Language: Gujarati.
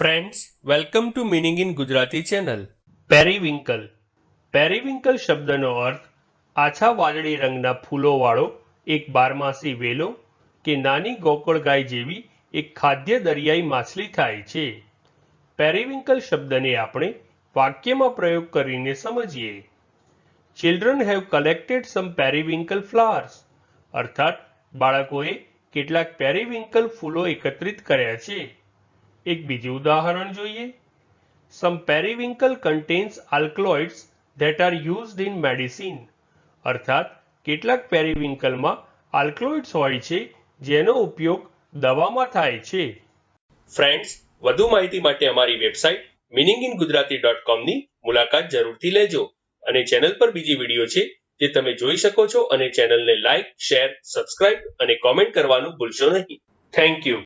Friends welcome to meaning in Gujarati channel periwinkle periwinkle શબ્દનો અર્થ, આછા વાદળી રંગના ફૂલોવાળો, એક બારમાસી વેલો, કે નાની ગોકળ ગાય જેવી એક ખાદ્ય દરિયાઈ માછલી થાય છે. પેરીવિંકલ શબ્દને આપણે વાક્યમાં પ્રયોગ કરીને સમજીએ. Children have collected some periwinkle flowers અર્થાત, બાળકોએ કેટલાક પેરીવિંકલ ફૂલો એકત્રિત કર્યા છે. એક બીજું ઉદાહરણ જોઈએ. Some periwinkle contains alkaloids that are used in medicine અર્થાત, કેટલાક પેરીવિંકલમાં આલ્કલોઇડ્સ હોય છે, જેનો ઉપયોગ દવામાં થાય છે. ફ્રેન્ડ્સ વધુ માહિતી માટે અમારી website meaning in Gujarati dot કોમની મુલાકાત જરૂરથી લેજો અને ચેનલ પર બીજી વીડિયો છે જે તમે જોઈ શકો છો અને ચેનલને લાઇક શેર સબસ્ક્રાઇબ અને કોમેન્ટ કરવાનું ભૂલશો નહીં. Thank you